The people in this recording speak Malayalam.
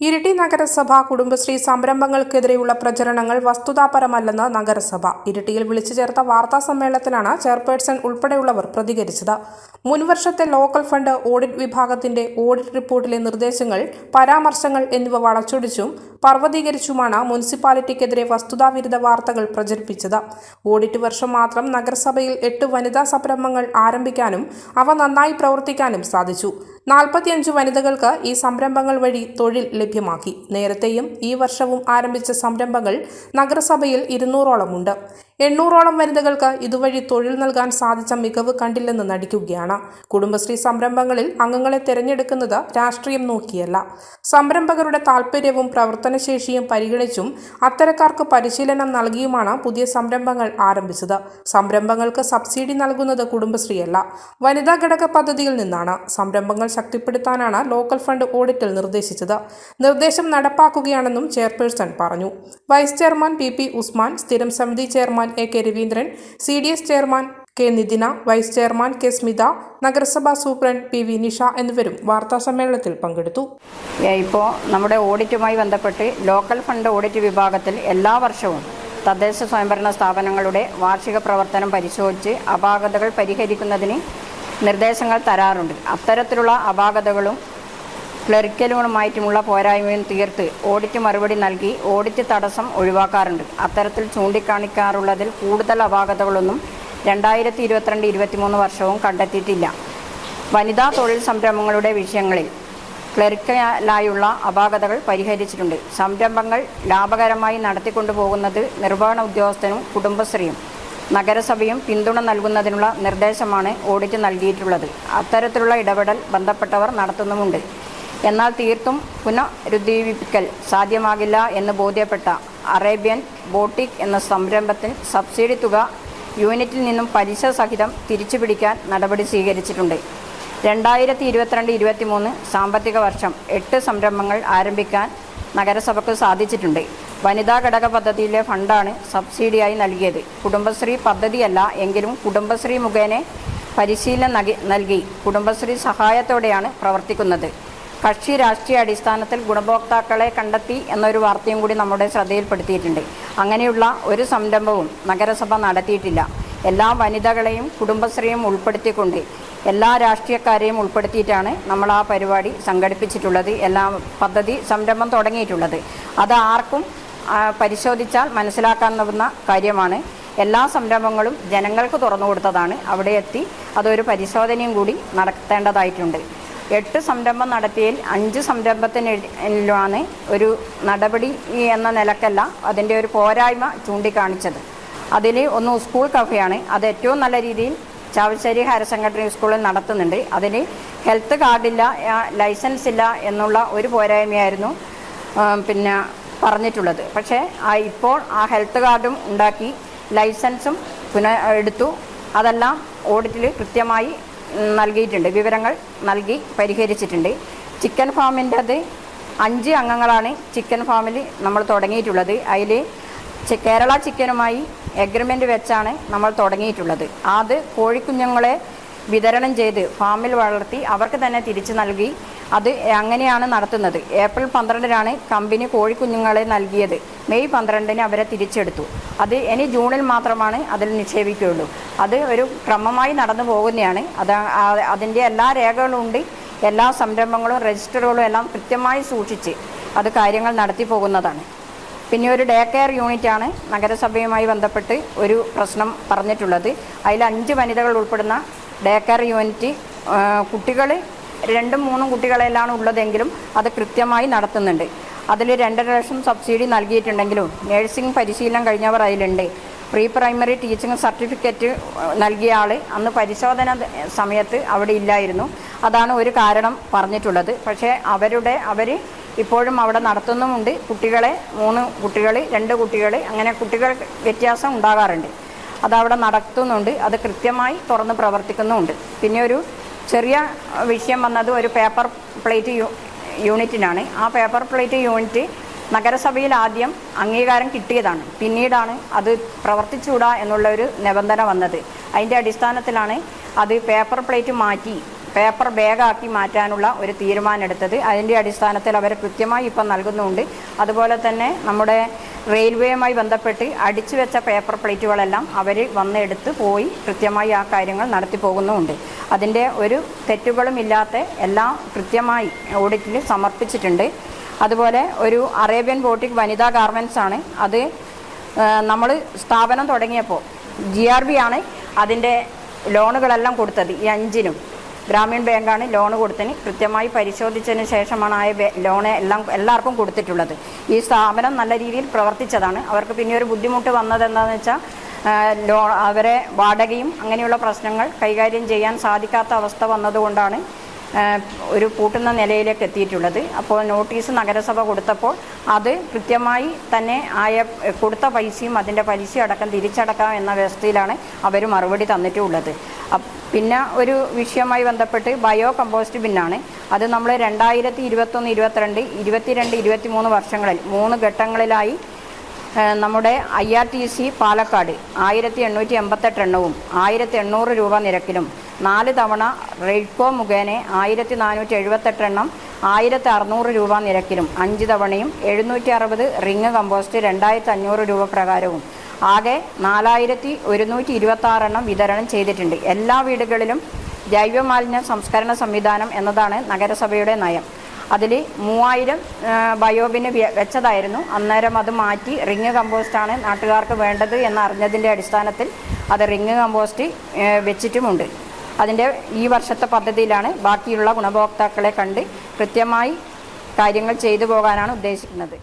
ഇരിട്ടി നഗരസഭ കുടുംബശ്രീ സംരംഭങ്ങൾക്കെതിരെയുള്ള പ്രചരണങ്ങൾ വസ്തുതാപരമല്ലെന്ന് നഗരസഭ. ഇരിട്ടിയിൽ വിളിച്ചു ചേർത്ത വാർത്താ സമ്മേളനത്തിലാണ് ചെയർപേഴ്സൺ ഉൾപ്പെടെയുള്ളവർ പ്രതികരിച്ചത്. മുൻവർഷത്തെ ലോക്കൽ ഫണ്ട് ഓഡിറ്റ് വിഭാഗത്തിന്റെ ഓഡിറ്റ് റിപ്പോർട്ടിലെ നിർദ്ദേശങ്ങൾ പരാമർശങ്ങൾ എന്നിവ വളച്ചൊടിച്ചും പർവതീകരിച്ചുമാണ് മുനിസിപ്പാലിറ്റിക്കെതിരെ വസ്തുതാവിരുദ്ധ വാർത്തകൾ പ്രചരിപ്പിച്ചത്. ഓഡിറ്റ് വർഷം മാത്രം നഗരസഭയിൽ എട്ട് വനിതാ സംരംഭങ്ങൾ ആരംഭിക്കാനും അവ നന്നായി പ്രവർത്തിക്കാനും സാധിച്ചു. നാൽപ്പത്തിയഞ്ച് വനിതകൾക്ക് ഈ സംരംഭങ്ങൾ വഴി തൊഴിൽ ലഭ്യമാക്കി. നേരത്തെയും ഈ വർഷവും ആരംഭിച്ച സംരംഭങ്ങൾ നഗരസഭയിൽ ഇരുന്നൂറോളമുണ്ട്. എണ്ണൂറോളം വനിതകൾക്ക് ഇതുവഴി തൊഴിൽ നൽകാൻ സാധിച്ച മികവ് കണ്ടില്ലെന്ന് നടിക്കുകയാണ്. കുടുംബശ്രീ സംരംഭങ്ങളിൽ അംഗങ്ങളെ തിരഞ്ഞെടുക്കുന്നത് രാഷ്ട്രീയം നോക്കിയല്ല. സംരംഭകരുടെ താൽപ്പര്യവും പ്രവർത്തനശേഷിയും പരിഗണിച്ചും അത്തരക്കാർക്ക് പരിശീലനം നൽകിയുമാണ് പുതിയ സംരംഭങ്ങൾ ആരംഭിച്ചത്. സംരംഭങ്ങൾക്ക് സബ്സിഡി നൽകുന്നത് കുടുംബശ്രീയല്ല വനിതാ ഘടക പദ്ധതിയിൽ നിന്നാണ്. സംരംഭങ്ങൾ ശക്തിപ്പെടുത്താനാണ് ലോക്കൽ ഫണ്ട് ഓഡിറ്റിൽ നിർദ്ദേശിച്ചത്. നിർദ്ദേശം നടപ്പാക്കുകയാണെന്നും ചെയർപേഴ്സൺ പറഞ്ഞു. വൈസ് ചെയർമാൻ പി ഉസ്മാൻ സ്ഥിരം സമിതി chairman A K Raveendran C D S chairman K Nithina vice chairman K Smitha നഗരസഭാ സൂപ്രണ്ട് പി വി നിഷ എന്നിവരും വാർത്താ സമ്മേളനത്തിൽ പങ്കെടുത്തു. ഇപ്പോൾ നമ്മുടെ ഓഡിറ്റുമായി ബന്ധപ്പെട്ട് ലോക്കൽ ഫണ്ട് ഓഡിറ്റ് വിഭാഗത്തിൽ എല്ലാ വർഷവും തദ്ദേശ സ്വയംഭരണ സ്ഥാപനങ്ങളുടെ വാർഷിക പ്രവർത്തനം പരിശോധിച്ച് അപാകതകൾ പരിഹരിക്കുന്നതിന് നിർദ്ദേശങ്ങൾ തരാറുണ്ട്. അത്തരത്തിലുള്ള അപാകതകളും ക്ലറിക്കലുകളുമായിട്ടുമുള്ള പോരായ്മയും തീർത്ത് ഓഡിറ്റ് മറുപടി നൽകി ഓഡിറ്റ് തടസ്സം ഒഴിവാക്കാറുണ്ട്. അത്തരത്തിൽ ചൂണ്ടിക്കാണിക്കാറുള്ളതിൽ കൂടുതൽ അപാകതകളൊന്നും രണ്ടായിരത്തി ഇരുപത്തിരണ്ട് ഇരുപത്തിമൂന്ന് വർഷവും കണ്ടെത്തിയിട്ടില്ല. വനിതാ തൊഴിൽ സംരംഭങ്ങളുടെ വിഷയങ്ങളിൽ ക്ലറിക്കലായുള്ള അപാകതകൾ പരിഹരിച്ചിട്ടുണ്ട്. സംരംഭങ്ങൾ ലാഭകരമായി നടത്തിക്കൊണ്ടുപോകുന്നത് നിർവഹണ ഉദ്യോഗസ്ഥനും കുടുംബശ്രീയും നഗരസഭയും പിന്തുണ നൽകുന്നതിനുള്ള നിർദ്ദേശമാണ് ഓഡിറ്റ് നൽകിയിട്ടുള്ളത്. അത്തരത്തിലുള്ള ഇടപെടൽ ബന്ധപ്പെട്ടവർ നടത്തുന്നുമുണ്ട്. എന്നാൽ തീർത്തും പുനരുദ്ദീപിപ്പിക്കൽ സാധ്യമാകില്ല എന്ന് ബോധ്യപ്പെട്ട അറേബ്യൻ ബോട്ടിക് എന്ന സംരംഭത്തിന് സബ്സിഡി തുക യൂണിറ്റിൽ നിന്നും പലിശ സഹിതം തിരിച്ചുപിടിക്കാൻ നടപടി സ്വീകരിച്ചിട്ടുണ്ട്. രണ്ടായിരത്തി ഇരുപത്തിരണ്ട് ഇരുപത്തിമൂന്ന് സാമ്പത്തിക വർഷം എട്ട് സംരംഭങ്ങൾ ആരംഭിക്കാൻ നഗരസഭയ്ക്ക് സാധിച്ചിട്ടുണ്ട്. വനിതാ ഘടക പദ്ധതിയിലെ ഫണ്ടാണ് സബ്സിഡിയായി നൽകിയത്. കുടുംബശ്രീ പദ്ധതിയല്ല എങ്കിലും കുടുംബശ്രീ മുഖേന പരിശീലനം നൽകി കുടുംബശ്രീ സഹായത്തോടെയാണ് പ്രവർത്തിക്കുന്നത്. കക്ഷി രാഷ്ട്രീയ അടിസ്ഥാനത്തിൽ ഗുണഭോക്താക്കളെ കണ്ടെത്തി എന്നൊരു വാർത്തയും കൂടി നമ്മുടെ ശ്രദ്ധയിൽപ്പെടുത്തിയിട്ടുണ്ട്. അങ്ങനെയുള്ള ഒരു സംരംഭവും നഗരസഭ നടത്തിയിട്ടില്ല. എല്ലാ വനിതകളെയും കുടുംബശ്രീയും ഉൾപ്പെടുത്തിക്കൊണ്ട് എല്ലാ രാഷ്ട്രീയക്കാരെയും ഉൾപ്പെടുത്തിയിട്ടാണ് നമ്മൾ ആ പരിപാടി സംഘടിപ്പിച്ചിട്ടുള്ളത് എല്ലാ പദ്ധതി സംരംഭം തുടങ്ങിയിട്ടുള്ളത്. അത് ആർക്കും പരിശോധിച്ചാൽ മനസ്സിലാക്കാവുന്ന കാര്യമാണ്. എല്ലാ സംരംഭങ്ങളും ജനങ്ങൾക്ക് തുറന്നു കൊടുത്തതാണ്. അവിടെ എത്തി അതൊരു പരിശോധനയും കൂടി നടത്തേണ്ടതായിട്ടുണ്ട്. എട്ട് സംരംഭം നടത്തിയതിൽ അഞ്ച് സംരംഭത്തിനാണ് ഒരു നടപടി എന്ന നിലക്കല്ല അതിന്റെ ഒരു പോരായ്മ ചൂണ്ടിക്കാണിച്ചത്. അതിൽ ഒന്ന് സ്കൂൾ കഫയാണ്. അത് ഏറ്റവും നല്ല രീതിയിൽ ചാവശ്ശേരി ഹയർ സെക്കൻഡറി സ്കൂളിൽ നടത്തുന്നുണ്ട്. അതിന് ഹെൽത്ത് കാർഡില്ല ലൈസൻസ് ഇല്ല എന്നുള്ള ഒരു പോരായ്മയായിരുന്നു പിന്നെ പറഞ്ഞിട്ടുള്ളത്. പക്ഷേ ആ ഇപ്പോൾ ആ ഹെൽത്ത് കാർഡും ഉണ്ടാക്കി ലൈസൻസും പുന എടുത്തു. അതെല്ലാം ഓഡിറ്റിൽ കൃത്യമായി നൽകിയിട്ടുണ്ട്. വിവരങ്ങൾ നൽകി പരിഹരിച്ചിട്ടുണ്ട്. ചിക്കൻ ഫാമിന്റെ അത് അഞ്ച് അംഗങ്ങളാണ് ചിക്കൻ ഫാമിൽ നമ്മൾ തുടങ്ങിയിട്ടുള്ളത്. അതിൽ കേരള ചിക്കനുമായി എഗ്രിമെന്റ് വെച്ചാണ് നമ്മൾ തുടങ്ങിയിട്ടുള്ളത്. അത് കോഴിക്കുഞ്ഞുങ്ങളെ വിതരണം ചെയ്ത് ഫാമിൽ വളർത്തി അവർക്ക് തന്നെ തിരിച്ചു നൽകി. അത് അങ്ങനെയാണ് നടത്തുന്നത്. ഏപ്രിൽ പന്ത്രണ്ടിനാണ് കമ്പനി കോഴിക്കുഞ്ഞുങ്ങളെ നൽകിയത്. മെയ് പന്ത്രണ്ടിന് അവരെ തിരിച്ചെടുത്തു. അത് ഇനി ജൂണിൽ മാത്രമാണ് അതിൽ നിക്ഷേപിക്കുകയുള്ളൂ. അത് ഒരു ക്രമമായി നടന്നു പോകുന്നതാണ്. അത് അതിന്റെ എല്ലാ രേഖകളും ഉണ്ട്. എല്ലാ സംരംഭങ്ങളും രജിസ്റ്ററുകളും എല്ലാം കൃത്യമായി സൂക്ഷിച്ച് അത് കാര്യങ്ങൾ നടത്തി പോകുന്നതാണ്. പിന്നെ ഒരു ഡേ കെയർ യൂണിറ്റാണ് നഗരസഭയുമായി ബന്ധപ്പെട്ട് ഒരു പ്രശ്നം പറഞ്ഞിട്ടുള്ളത്. അതിൽ അഞ്ച് വനിതകൾ ഉൾപ്പെടുന്ന ഡേ കെയർ യൂണിറ്റ് കുട്ടികൾ രണ്ടും മൂന്നും കുട്ടികളെല്ലാം ഉള്ളതെങ്കിലും അത് കൃത്യമായി നടത്തുന്നുണ്ട്. അതിൽ രണ്ടര ലക്ഷം സബ്സിഡി നൽകിയിട്ടുണ്ടെങ്കിലും നേഴ്സിംഗ് പരിശീലനം കഴിഞ്ഞവർ അതിലുണ്ട്. പ്രീ പ്രൈമറി ടീച്ചിങ് സർട്ടിഫിക്കറ്റ് നൽകിയ ആൾ അന്ന് പരിശോധന സമയത്ത് അവിടെ ഇല്ലായിരുന്നു. അതാണ് ഒരു കാരണം പറഞ്ഞിട്ടുള്ളത്. പക്ഷേ അവരുടെ അവർ ഇപ്പോഴും അവിടെ നടത്തുന്നുമുണ്ട്. കുട്ടികളെ മൂന്ന് കുട്ടികൾ രണ്ട് കുട്ടികൾ അങ്ങനെ കുട്ടികൾ വ്യത്യാസം ഉണ്ടാകാറുണ്ട്. അതവിടെ നടത്തുന്നുണ്ട്. അത് കൃത്യമായി തുറന്ന് പ്രവർത്തിക്കുന്നുമുണ്ട് പിന്നെ ഒരു ചെറിയ വിഷയം വന്നത് ഒരു പേപ്പർ പ്ലേറ്റ് യൂണിറ്റിനാണ്. ആ പേപ്പർ പ്ലേറ്റ് യൂണിറ്റ് നഗരസഭയിൽ ആദ്യം അംഗീകാരം കിട്ടിയതാണ്. പിന്നീടാണ് അത് പ്രവർത്തിച്ചുകൂടാ എന്നുള്ള ഒരു നിബന്ധന വന്നത്. അതിന്റെ അടിസ്ഥാനത്തിലാണ് അത് പേപ്പർ പ്ലേറ്റ് മാറ്റി പേപ്പർ ബാഗാക്കി മാറ്റാനുള്ള ഒരു തീരുമാനം എടുത്തത് അതിന്റെ അടിസ്ഥാനത്തിൽ അവർ കൃത്യമായി ഇപ്പം നൽകുന്നുണ്ട്. അതുപോലെ തന്നെ നമ്മുടെ റെയിൽവേയുമായി ബന്ധപ്പെട്ട് അടിച്ചു വെച്ച പേപ്പർ പ്ലേറ്റുകളെല്ലാം അവർ വന്നെടുത്ത് പോയി കൃത്യമായി ആ കാര്യങ്ങൾ നടത്തി പോകുന്നുമുണ്ട്. അതിന്റെ ഒരു തെറ്റുകളും ഇല്ലാത്ത എല്ലാം കൃത്യമായി ഓഡിറ്റിൽ സമർപ്പിച്ചിട്ടുണ്ട്. അതുപോലെ ഒരു അറേബ്യൻ ബോട്ടിക് വനിതാ ഗാർമെന്റ്സ് ആണ്. അത് നമ്മൾ സ്ഥാപനം തുടങ്ങിയപ്പോൾ ജി ആർ ബി ആണ് അതിന്റെ ലോണുകളെല്ലാം കൊടുത്തത് ഈ അഞ്ചിനും. ഗ്രാമീൺ ബാങ്കാണ് ലോൺ കൊടുത്തതിന് കൃത്യമായി പരിശോധിച്ചതിന് ശേഷമാണ് ആ ലോണ് എല്ലാം എല്ലാവർക്കും കൊടുത്തിട്ടുള്ളത്. ഈ സ്ഥാപനം നല്ല രീതിയിൽ പ്രവർത്തിച്ചതാണ്. അവർക്ക് പിന്നെ ഒരു ബുദ്ധിമുട്ട് വന്നത് വെച്ചാൽ ലോ അവരെ വാടകയും അങ്ങനെയുള്ള പ്രശ്നങ്ങൾ കൈകാര്യം ചെയ്യാൻ സാധിക്കാത്ത അവസ്ഥ വന്നതുകൊണ്ടാണ് ഒരു പൂട്ടുന്ന നിലയിലേക്ക് എത്തിയിട്ടുള്ളത്. അപ്പോൾ നോട്ടീസ് നഗരസഭ കൊടുത്തപ്പോൾ അത് കൃത്യമായി തന്നെ ആയ കൊടുത്ത പൈസയും അതിന്റെ പലിശ അടക്കം തിരിച്ചടക്കാം എന്ന വ്യവസ്ഥയിലാണ് അവർ മറുപടി തന്നിട്ടുള്ളത്. പിന്നെ ഒരു വിഷയവുമായി ബന്ധപ്പെട്ട് ബയോ കമ്പോസ്റ്റ് ബിന്നാണ്. അത് നമ്മൾ രണ്ടായിരത്തി ഇരുപത്തൊന്ന് ഇരുപത്തിരണ്ട് ഇരുപത്തിരണ്ട് ഇരുപത്തി മൂന്ന് വർഷങ്ങളിൽ മൂന്ന് ഘട്ടങ്ങളിലായി നമ്മുടെ I R T C Palakkad ആയിരത്തി എണ്ണൂറ്റി എൺപത്തെട്ട് എണ്ണവും ആയിരത്തി എണ്ണൂറ് രൂപ നിരക്കിലും നാല് തവണ റെഡ്കോ മുഖേന ആയിരത്തി നാനൂറ്റി എഴുപത്തെട്ട് എണ്ണം ആയിരത്തി അറുന്നൂറ് രൂപ നിരക്കിലും അഞ്ച് തവണയും എഴുന്നൂറ്റി അറുപത് റിങ് കമ്പോസ്റ്റ് രണ്ടായിരത്തി അഞ്ഞൂറ് രൂപ പ്രകാരവും. ആകെ നാലായിരത്തി ഒരുന്നൂറ്റി ഇരുപത്തി ആറെണ്ണം വിതരണം ചെയ്തിട്ടുണ്ട്. എല്ലാ വീടുകളിലും ജൈവമാലിന്യ സംസ്കരണ സംവിധാനം എന്നതാണ് നഗരസഭയുടെ നയം. അതിൽ മൂവായിരം ബയോബിന് വെച്ചതായിരുന്നു. അന്നേരം അത് മാറ്റി റിങ് കമ്പോസ്റ്റാണ് നാട്ടുകാർക്ക് വേണ്ടത് എന്നറിഞ്ഞതിന്റെ അടിസ്ഥാനത്തിൽ അത് റിങ് കമ്പോസ്റ്റ് വെച്ചിട്ടുമുണ്ട്. അതിന്റെ ഈ വർഷത്തെ പദ്ധതിയിലാണ് ബാക്കിയുള്ള ഗുണഭോക്താക്കളെ കണ്ട് കൃത്യമായി കാര്യങ്ങൾ ചെയ്തു പോകാനാണ് ഉദ്ദേശിക്കുന്നത്.